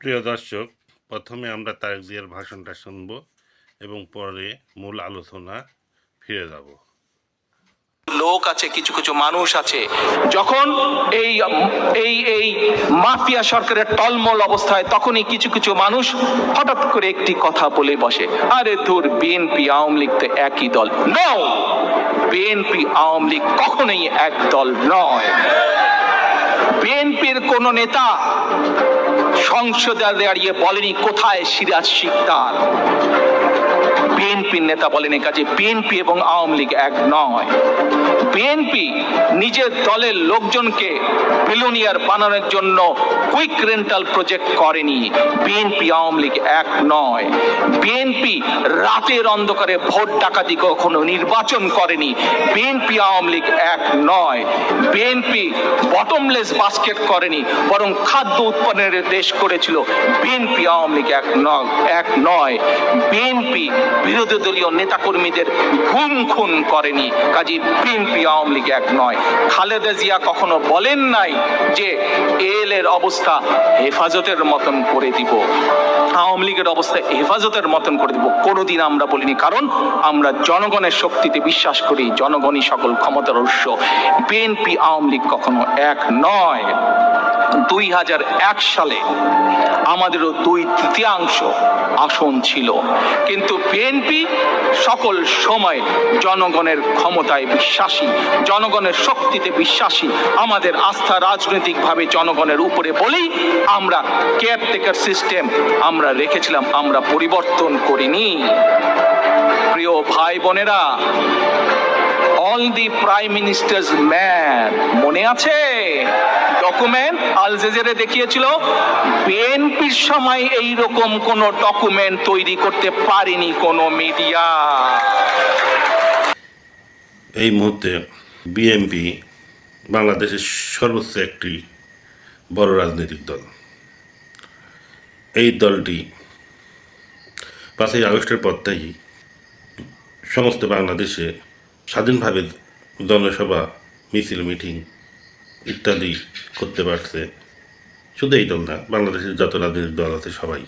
প্রিয় দর্শক, প্রথমে আমরা তারেক জিয়ার ভাষণটা শুনব এবং পরে মূল আলোচনা ফিরে যাব। লোক আছে, কিছু কিছু মানুষ আছে, যখন এই এই এই মাফিয়া সরকারের টলমল অবস্থায় তখনই কিছু কিছু মানুষ হঠাৎ করে একটি কথা বলে বসে, আরে ধুর বিএনপি আওয়ামী লীগ তো একই দল। নো বিএনপি আওয়ামী লীগ কখনোই এক দল নয়। বিএনপির কোন নেতা সংসদে দাঁড়িয়ে বলেনি কোথায় সিরাজ শিকদার? বিএনপির নেতা বলেন এই কাজে, বিএনপি এবং আওয়ামী লীগ এক নয়। বিএনপি নিজের দলের লোকজনকে বিলোনিয়ার বানানোর জন্য কুইক রেন্টাল প্রজেক্ট করেনি। বিএনপি, আওয়ামী লীগ এক নয়। বিএনপি রাতের অন্ধকারে ভোট ডাকাতি কখনো নির্বাচন করেনি। বিএনপি, আওয়ামী লীগ এক নয়। বিএনপি বটমলেস বাস্কেট করেনি, বরং খাদ্য উৎপাদনের দেশ করেছিল। বিএনপি, আওয়ামী লীগ এক নয় এক নয়। বিএনপি বিরোধী দলীয় নেতাকর্মীদের ঘুম খুন করেনি। কাজী বিএনপি আওয়ামী লীগ এক নয়। খালেদা জিয়া কখনো বলেন নাই যে এল এর অবস্থা হেফাজতের মতন করে দিব। আওয়ামী লীগের অবস্থা হেফাজতের মতন করে দিব। কোনোদিন আমরা বলিনি, কারণ আমরা জনগণের শক্তিতে বিশ্বাস করি, জনগণই সকল ক্ষমতার উৎস। বিএনপি আওয়ামী লীগ কখনো এক নয়। দুই হাজার এক সালে আমাদেরও দুই তৃতীয়াংশ আসন ছিল। কিন্তু বিএনপি সকল সময় জনগণের ক্ষমতায় বিশ্বাসী, জনগণের শক্তিতে বিশ্বাসী, আমাদের আস্থা রাজনৈতিকভাবে জনগণের উপরে বলেই আমরা কেয়ারটেকার সিস্টেম আমরা রেখেছিলাম, আমরা পরিবর্তন করিনি। প্রিয় ভাই বোনেরা all the prime minister's man মনে আছে? ডকুমেন্ট আল জেজেরে দেখিয়েছিল বিএনপির সময় এই রকম কোন ডকুমেন্ট তৈরি করতে পারেনি কোনো মিডিয়া এই মুহূর্তে বিএনপি বাংলাদেশের সর্বোচ্চ একটি বড় রাজনৈতিক দল। এই দলটি পাঁচই আগস্টের পর থেকেই সমস্ত বাংলাদেশে স্বাধীনভাবে জনসভা, মিছিল, মিটিং ইত্যাদি করতে পারছে। শুধু এই দল না, বাংলাদেশের যত রাজনৈতিক দল আছে সবাই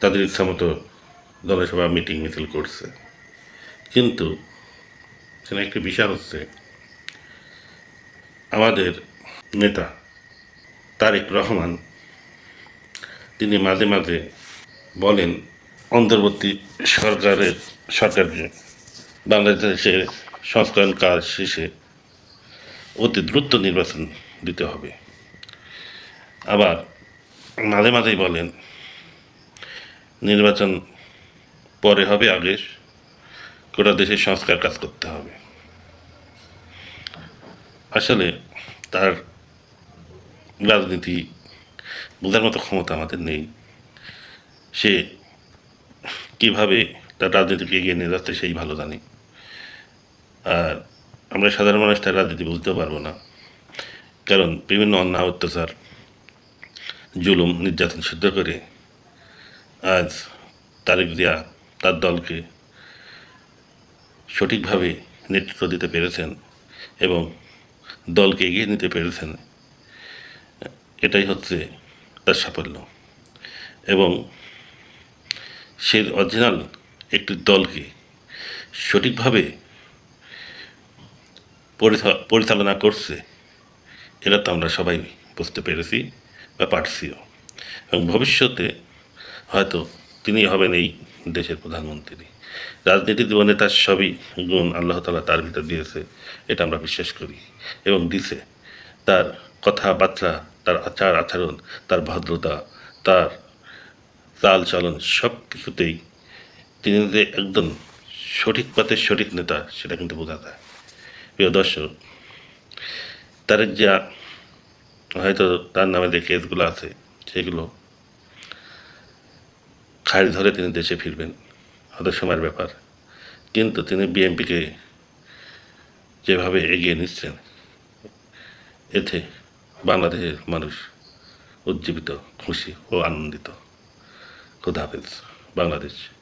তাদের ইচ্ছা মতো জনসভা, মিটিং, মিছিল করছে। কিন্তু সেখানে একটি বিষয় হচ্ছে, আমাদের নেতা তারেক রহমান, তিনি মাঝে মাঝে বলেন, অন্তর্বর্তী সরকারের সরকার বাংলাদেশের সংস্করণ কাজ শেষে অতি দ্রুত নির্বাচন দিতে হবে। আবার মাঝে মাঝেই বলেন, নির্বাচন পরে হবে, আগে গোটা দেশের সংস্কার কাজ করতে হবে। আসলে তার রাজনীতি, বোঝার মতো ক্ষমতা আমাদের নেই। সে কীভাবে তার রাজনীতিকে এগিয়ে নিয়ে যাচ্ছে সেই ভালো জানে। আর আমরা সাধারণ মানুষ তার রাজনীতি বুঝতেও পারব না। কারণ বিভিন্ন অন্যায়, অত্যাচার, জুলুম, নির্যাতন সিদ্ধ করে আজ তারেক জিয়া তার দলকে সঠিকভাবে নেতৃত্ব দিতে পেরেছেন এবং দলকে এগিয়ে নিতে পেরেছেন। এটাই হচ্ছে তার সাফল্য। এবং সে অরিজিনাল একটি দলকে সঠিকভাবে পরিচালনা করছে, এটা তো আমরা সবাই বুঝতে পেরেছি বা পারছিও। এবং ভবিষ্যতে হয়তো তিনি হবেন এই দেশের প্রধানমন্ত্রী। রাজনীতি জীবনে তার সবই গুণ আল্লাহ তালা তার ভিতর দিয়েছে, এটা আমরা বিশ্বাস করি। এবং দিছে তার কথাবার্তা তার আচার আচরণ, তার ভদ্রতা, তার চাল চলন সব কিছুতেই তিনি যে একদম সঠিক পথের সঠিক নেতা, সেটা কিন্তু বোঝা যায়। প্রিয় দর্শক, তারেক যা হয়তো তার নামে যে কেসগুলো আছে, সেগুলো খাড়ি ধরে তিনি দেশে ফিরবেন, হয়তো সময়ের ব্যাপার। কিন্তু তিনি বিএনপিকে যেভাবে এগিয়ে নিচ্ছেন, এতে বাংলাদেশের মানুষ উজ্জীবিত খুশি ও আনন্দিত। খুদাহাফেজ বাংলাদেশ।